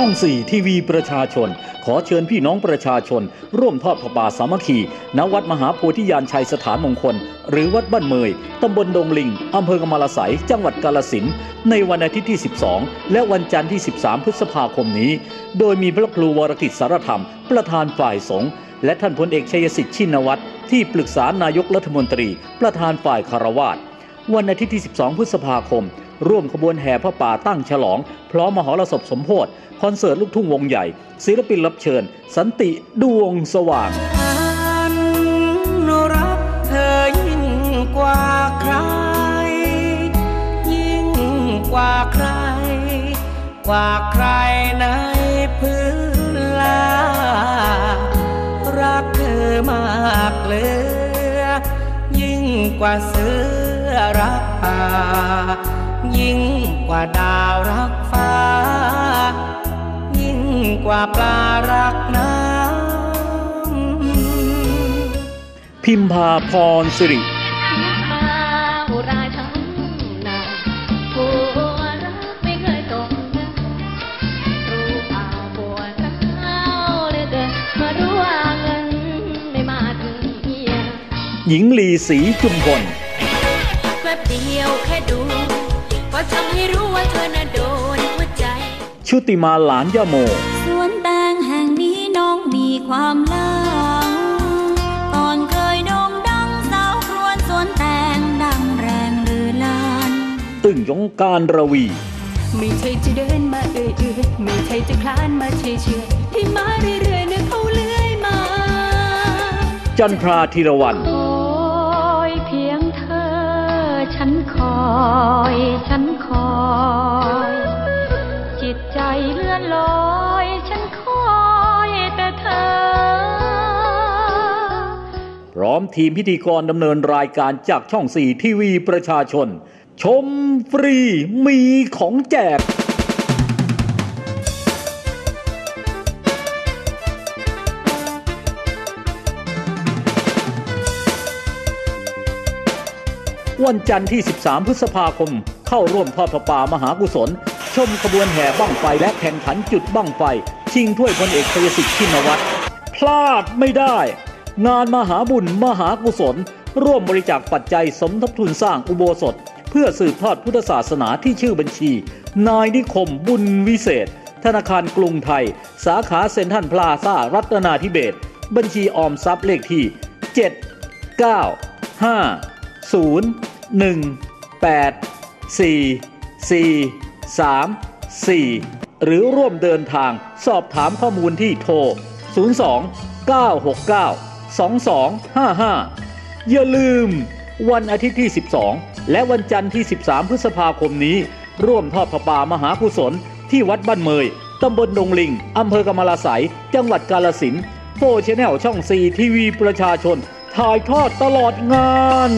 ช่อง 4 ทีวีประชาชน ขอเชิญพี่น้องประชาชน ร่วมทอดพระป่าสามัคคีณวัดมหาโพธิญาณชัยสถานมงคล หรือวัดบ้านเมยตำบลดงลิงอำเภอกำมะลาไสยจังหวัดกาลสินในวันอาทิตย์ที่ 12 และวันจันทร์ที่ 13 พฤษภาคมนี้ โดยมีพระครูวรกิจสารธรรม ประธานฝ่ายสงฆ์และท่านพลเอกชัยสิทธิ์ชินวัตรที่ปรึกษานายกรัฐมนตรี ประธานฝ่ายคารวาสวันอาทิตย์ที่ 12 พฤษภาคม ร่วมขบวนแห่พระป่าตั้งฉลอง พร้อมมหรสพสมโพธิคอนเสิร์ตลูกทุ่งวงใหญ่ ศิลปินรับเชิญ สันติดวงสว่างรักเธอยิ่งกว่าใคร ยิ่งกว่าใคร กว่าใครในพื้นลารักเธอมากเหลือ ยิ่งกว่าเสือรักป่า ยิ่งกว่าดาวรักฟ้า ยิ่งกว่าปลารักน้ำพิมพาพรสิริมาอุราช้ำนาผัวรักไม่เคยตกนะรู้เปล่าผัวรักเหลือเกินมารู้ว่าเงินไม่มาถึงเมียหญิงลีศรีจุมพลแป๊บเดียวแค่ดู ก็ทำให้รู้ว่าเธอน่ะโดนหัวใจ ชุติมาหลานยาโม สวนแตงแห่งนี้น้องมีความหลังก่อนเคยโด่งดังสาวครวนสวนแตงดังแรงลือลานตึงยงการระวี ไม่ใช่จะเดินมาเอื่อยๆไม่ใช่จะคลานมาเฉยๆที่มาเรื่อยๆเนี่ยเขาเลื่อยมา จันทราธีรวันโอ้ยเพียงเธอฉันคอ อยฉันคอย จิตใจเลื่อนลอย ฉันคอยแต่เธอ พร้อมทีมพิธีกรดำเนินรายการจากช่อง4ทีวีประชาชน ชมฟรีมีของแจก วันจันทร์ที่ 13 พฤษภาคม เข้าร่วมทอดพระปามหากุศล ชมขบวนแห่บ้างไฟและแข่งขันจุดบ้างไฟ ชิงถ้วยพลเอกชยสิทธิ์ชินวัตรพลาดไม่ได้ งานมหาบุญมหากุศล ร่วมบริจาคปัจจัยสมทบทุนสร้างอุโบสถ เพื่อสืบทอดพุทธศาสนาที่ชื่อบัญชี นายนิคมบุญวิเศษ ธนาคารกรุงไทย สาขาเซ็นทรัลพลาซ่ารัตนาธิเบศบัญชีออมทรัพย์เลขที่ 7 9 5 0 1 8 4 4 3 4 หรือร่วมเดินทางสอบถามข้อมูลที่โทร 02 969 2255 อย่าลืม วันอาทิตย์ที่ 12 และวันจันทร์ที่ 13 พฤษภาคมนี้ ร่วมทอดพระป่ามหากุศล ที่วัดบ้านเมยตำบลดงลิง อำเภอกำมะลาไสยจังหวัดกาลสินโฟชแนลช่อง 4 ทีวีประชาชน ถ่ายทอดตลอดงาน